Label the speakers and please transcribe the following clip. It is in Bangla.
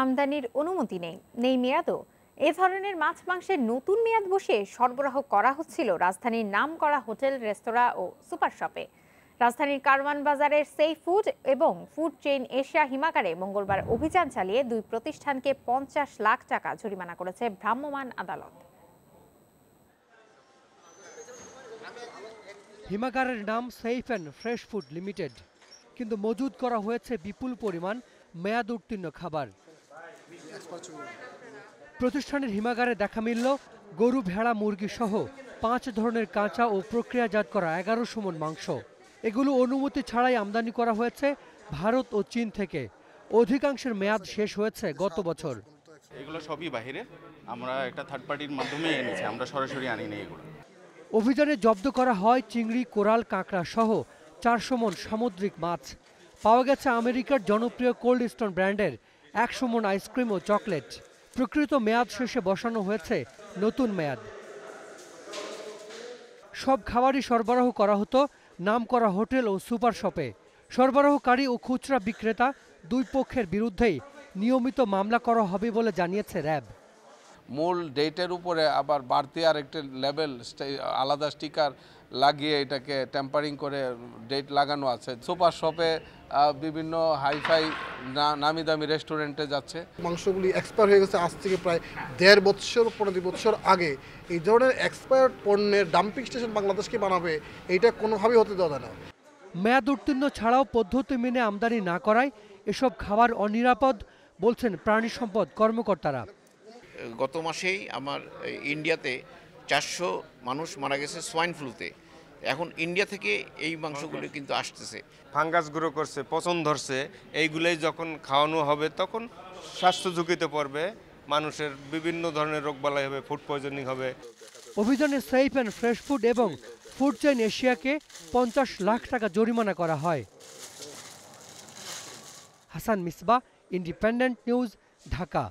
Speaker 1: আমদানির অনুমতি নেই। নেই মেয়াদও। এ ধরনের মাছ মাংসের নতুন মেয়াদ বসে সরবরাহ করা হচ্ছিল। রাজধানীর নাম করা হোটেল, রেস্তোরাঁ ও সুপার শপে। রাজধানীর কারওয়ান বাজারের সেফ ফুড এবং ফুড চেইন এশিয়া হিমাগারে মঙ্গলবার অভিযান চালিয়ে দুই প্রতিষ্ঠানকে পঞ্চাশ লাখ টাকা জরিমানা করেছে ভ্রাম্যমাণ আদালত।
Speaker 2: হিমাগারের নাম safe and fresh food limited কিন্তু মজুদ করা হয়েছে বিপুল পরিমাণ, মেয়াদ উত্তীর্ণ খাবার। প্রতিষ্ঠানের হিমাগারে দেখা মিলল গরু ভেড়া মুরগি সহ পাঁচ ধরনের কাঁচা ও প্রক্রিয়াজাত করা এগারো সমন মাংস। এগুলো অনুমতি ছাড়াই আমদানি করা হয়েছে ভারত ও চীন থেকে। অধিকাংশের মেয়াদ শেষ হয়েছে গত বছর।
Speaker 3: এগুলো সবই বাইরে আমরা একটা থার্ড পার্টির মাধ্যমে এনেছি। আমরা সরাসরি আনি না এগুলো।
Speaker 2: অভিযানে জব্দ করা হয় চিংড়ি কোরাল কাঁকড়া সহ চারশো মন সামুদ্রিক মাছ। পাওয়া গেছে আমেরিকার জনপ্রিয় কোল্ড স্টোন ব্র্যান্ডের একশো মন আইসক্রিম ও চকলেট। প্রকৃত মেয়াদ শেষে বসানো হয়েছে নতুন মেয়াদ। সব খাবারই সরবরাহ করা হতো, নাম করা হোটেল ও সুপার শপে। সরবরাহকারী ও খুচরা বিক্রেতা দুই পক্ষের বিরুদ্ধেই নিয়মিত মামলা করা হবে বলে জানিয়েছে র্যাব।
Speaker 4: মূল ডেটের উপরে আবার বাড়তি আরেকটা লেভেল আলাদা স্টিকার লাগিয়ে এটাকে টেম্পারিং করে ডেট লাগানো আছে। সুপার শপে বিভিন্ন হাইফাই নামি দামি রেস্টুরেন্টে যাচ্ছে।
Speaker 5: মাংসগুলি এক্সপায়ার হয়ে গেছে আজ থেকে প্রায় দেড় বছর পনেরো বছর আগে। এই ধরনের এক্সপায়ার পণ্যের ডাম্পিং স্টেশন বাংলাদেশকে বানাবে এইটা কোনোভাবেই হতে দেওয়া না।
Speaker 2: মেয়াদ উত্তীর্ণ ছাড়াও পদ্ধতি মেনে আমদানি না করায় এসব খাবার অনিরাপদ বলছেন প্রাণী সম্পদ কর্মকর্তারা।
Speaker 6: গত মাসেই আমার ইন্ডিয়াতে চারশো মানুষ মারা গেছে সোয়াইন ফ্লুতে এখন ইন্ডিয়া থেকে এই মাংসগুলো কিন্তু আসতেছে।
Speaker 7: ফাঙ্গাস গ্রো করছে পচন ধরছে এইগুলোই যখন খাওয়ানো হবে তখন স্বাস্থ্য ঝুঁকিতে পড়বে মানুষের বিভিন্ন ধরনের রোগবালাই হবে ফুড পয়জনিং হবে।
Speaker 2: অভিযানে সেফ অ্যান্ড ফ্রেশ ফুড এবং ফুড চেইন এশিয়াকে পঞ্চাশ লাখ টাকা জরিমানা করা হয়। Hasan Misba independent news Dhaka.